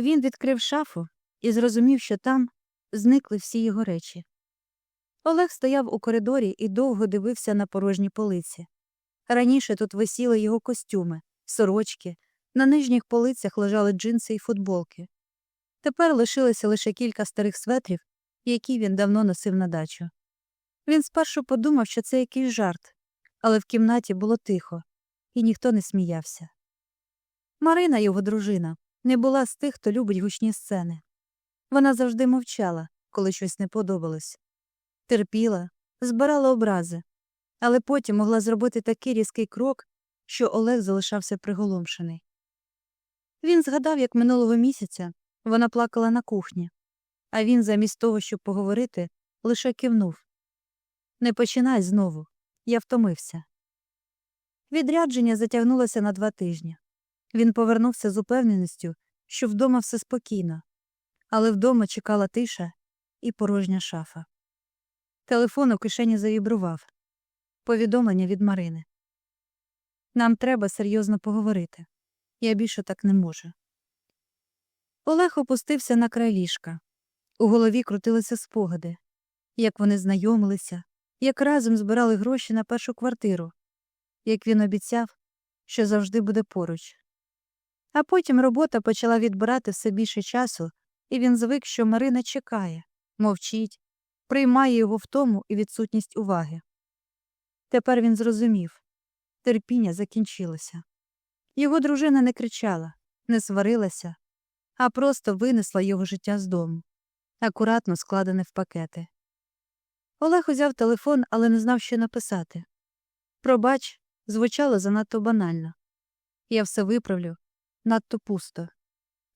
Він відкрив шафу і зрозумів, що там зникли всі його речі. Олег стояв у коридорі і довго дивився на порожні полиці. Раніше тут висіли його костюми, сорочки, на нижніх полицях лежали джинси і футболки. Тепер лишилося лише кілька старих светрів, які він давно носив на дачу. Він спершу подумав, що це якийсь жарт, але в кімнаті було тихо, і ніхто не сміявся. Марина, його дружина, не була з тих, хто любить гучні сцени. Вона завжди мовчала, коли щось не подобалось, терпіла, збирала образи, але потім могла зробити такий різкий крок, що Олег залишався приголомшений. Він згадав, як минулого місяця вона плакала на кухні, а він, замість того, щоб поговорити, лише кивнув. Не починай знову. Я втомився. Відрядження затягнулося на два тижні. Він повернувся з упевненістю, що вдома все спокійно, але вдома чекала тиша і порожня шафа. Телефон у кишені завібрував. Повідомлення від Марини. Нам треба серйозно поговорити. Я більше так не можу. Олег опустився на край ліжка. У голові крутилися спогади, як вони знайомилися, як разом збирали гроші на першу квартиру, як він обіцяв, що завжди буде поруч. А потім робота почала відбирати все більше часу, і він звик, що Марина чекає, мовчить, приймає його втому і відсутність уваги. Тепер він зрозумів терпіння закінчилося. Його дружина не кричала, не сварилася, а просто винесла його життя з дому, акуратно складене в пакети. Олег узяв телефон, але не знав, що написати. Пробач, звучало занадто банально. Я все виправлю, надто пусто.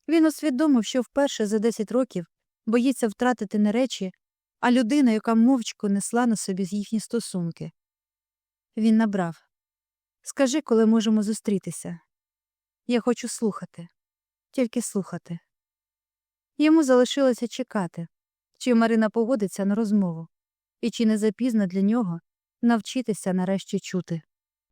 Він усвідомив, що вперше за 10 років боїться втратити не речі, а людину, яка мовчку несла на собі їхні стосунки. Він набрав Скажи, коли можемо зустрітися. Я хочу слухати, тільки слухати. Йому залишилося чекати, чи Марина погодиться на розмову, і чи не запізно для нього навчитися нарешті чути.